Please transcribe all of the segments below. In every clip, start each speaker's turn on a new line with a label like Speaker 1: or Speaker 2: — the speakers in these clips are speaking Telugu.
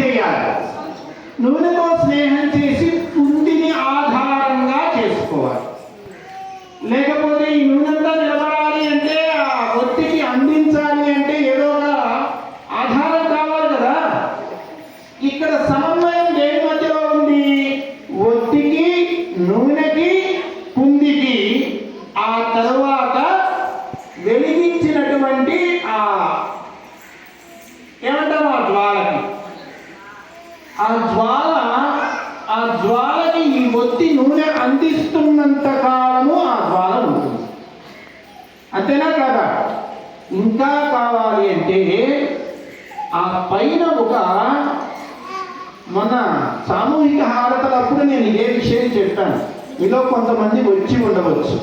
Speaker 1: చేయాలి. నూనెతో స్నేహం చేసి కుంటిని ఆధారంగా చేసుకోవాలి. లేకపోతే ఈ నూనెంతా నిలబడాలి అంటే ఆ ఒత్తికి అందించాలి అంటే ఏదో ఒక ఆధారం కావాలి కదా ఇక్కడ సమన్వయం దేని మధ్యలో ఉంది ఒత్తికి నూనెకి కుందికి ఆ తరువాత వెలిగించినటువంటి ఆ ఏమంటాం ఆ జ్వాలకి ఆ జ్వాల ఆ జ్వాలకి ఈ ఒత్తి నూనె అందిస్తున్నంత కాలము ఆ జ్వాల ఉంటుంది. అంతేనా కాదా? ఇంకా కావాలి అంటే ఆ పైన ఒక మొన్న సామూహిక హారతలప్పుడు నేను ఇదే విషయం చెప్పాను. మీలో కొంతమంది వచ్చి ఉండవచ్చు.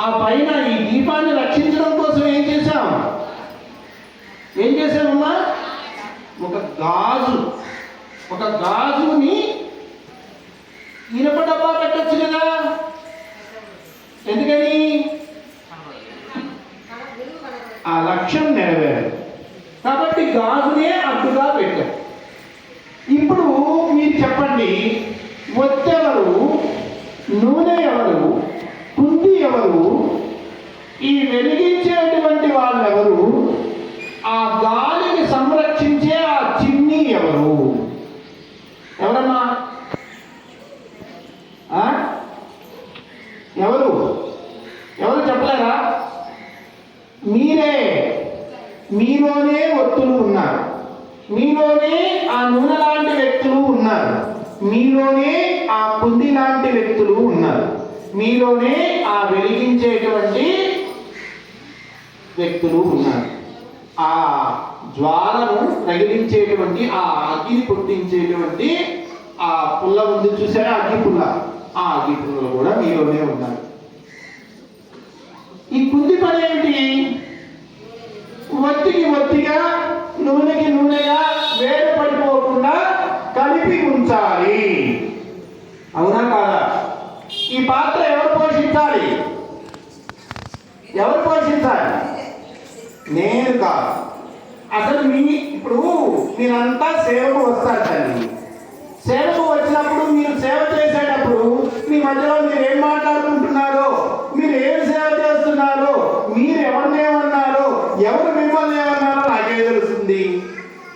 Speaker 1: ఆ పైన ఈ దీపాన్ని రక్షించడం కోసం ఏం చేశాం? ఏం చేశామమ్మా? ఒక గాజు ఒక గాజుని ఇనప డబ్బా పెట్టచ్చు కదా? ఎందుకని? ఆ లక్ష్యం నెరవేరదు. కాబట్టి గాజునే అడ్డుగా పెట్టారు ఇప్పుడు మీరు చెప్పండి ఒత్తెవరు నూనె ఎవరు కుంది ఎవరు ఈ వెలిగించేటువంటి వాళ్ళు ఎవరు ఆ గాలిని సంరక్షించే ఆ చిమ్నీ ఎవరు ఎవరమ్మా ఆ? ఎవరు ఎవరు చెప్పలేరా ఎందుకంటే మీలోనే ఒత్తులు ఉన్నారు. మీలోనే ఆ నూనె లాంటి వ్యక్తులు ఉన్నారు. మీలోనే ఆ కుంది లాంటి వ్యక్తులు ఉన్నారు. మీలోనే ఆ వెలిగించేటువంటి వ్యక్తులు ఉన్నారు. ఆ జ్వాలను తగిలించేటువంటి ఆ అగ్గిని పుట్టించేటువంటి ఆ పుల్ల ఉంది చూసారా? అగ్గి పుల్ల. ఆ అగ్గి పుల్లలు కూడా మీలోనే ఉన్నారు. ఈ కుంది పని ఏమిటి? ఒత్తికి ఒత్తిగా నూనెకి నూనెగా వేరు పడిపోకుండా కలిపి ఉంచాలి. అవునా కాదా? ఈ పాత్ర ఎవరు పోషించాలి? ఎవరు పోషించాలి? నేను కాదు. అసలు మీ ఇప్పుడు మీరంతా సేవకు వస్తారు తల్లి. సేవకు వచ్చినప్పుడు మీరు సేవ చేసేటప్పుడు మీ మధ్యలో మీరు ఏం మాట్లాడుకుంటున్నారో మీరు ఏం సేవ చేస్తున్నారో మీరు ఎవరిని ఏమన్నారో ఎవరు మిమ్మల్ని ఏమన్నారో నాకే తెలుస్తుంది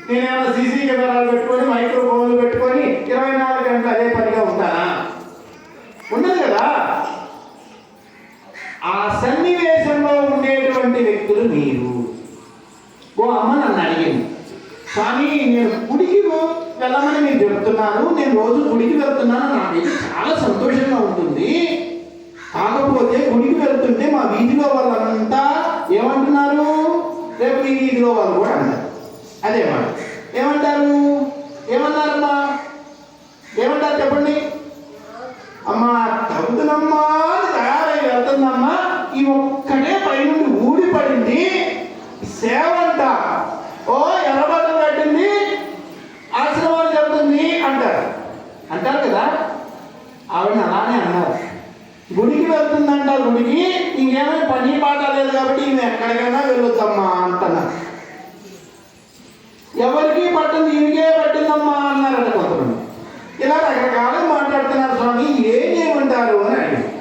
Speaker 1: నేనేమైనా సీసీ కెమెరాలు పెట్టుకొని మైక్రోఫోన్లు పెట్టుకొని ఇరవై నాలుగు గంటలు అదే పనిగా ఉంటానా? ఉండదు కదా? ఆ సన్నివేశంలో ఉండేటువంటి వ్యక్తులు మీరు. ఓ అమ్మ నన్ను అడిగింది స్వామి నేను గుడికి వెళ్ళమని మీరు చెప్తున్నాను. నేను రోజు గుడికి వెళ్తున్నాను. నాకు చాలా సంతోషంగా ఉంటుంది. కాకపోతే గుడికి వెళ్తుంటే మా వీధిలో వాళ్ళంతా ఏమంటున్నారు? రేపు మీ వీధిలో వాళ్ళు కూడా అన్నారు అదే మాట. ఏమంటారు ఏమన్నారమ్మా ఏమంటారు చెప్పండి అమ్మా చదువుతున్నమ్మా అని తయారై వెళ్తుందమ్మా ఈ ఒక్కటే పైనుండి ఊడి సేవంట. ఓ ఎర్రబట్టలు కట్టింది. ఆశ్రమాలు చెబుతుంది అంటారు. అంటారు కదా? ఆవిడ అలానే అన్నారు. గుడికి వెళ్తుందంట గుడికి. ఇంకేమైనా పని పాట లేదు కాబట్టి ఈమె ఎక్కడికైనా వెళ్ళొద్దమ్మా అంటున్నారు ఎవరికి పట్టింది ఈమెకే పట్టిందమ్మా అన్నారట కొంతమంది. ఇలా రకరకాల మాట్లాడుతున్నారు స్వామి ఏం చేయమంటారు అని అడిగారు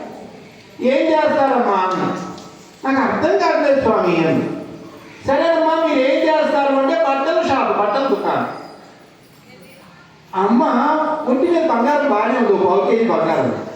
Speaker 1: ఏం చేస్తారమ్మా? అన్న నాకు అర్థం కావట్లేదు స్వామి. అని సరేనమ్మా మీరు ఏం చేస్తారు అంటే బట్టల షాప్ బట్టల దుకాణం. అమ్మ ఒంటి మీద బంగారం బాగానే ఉంది పావు కేజీ బంగారం.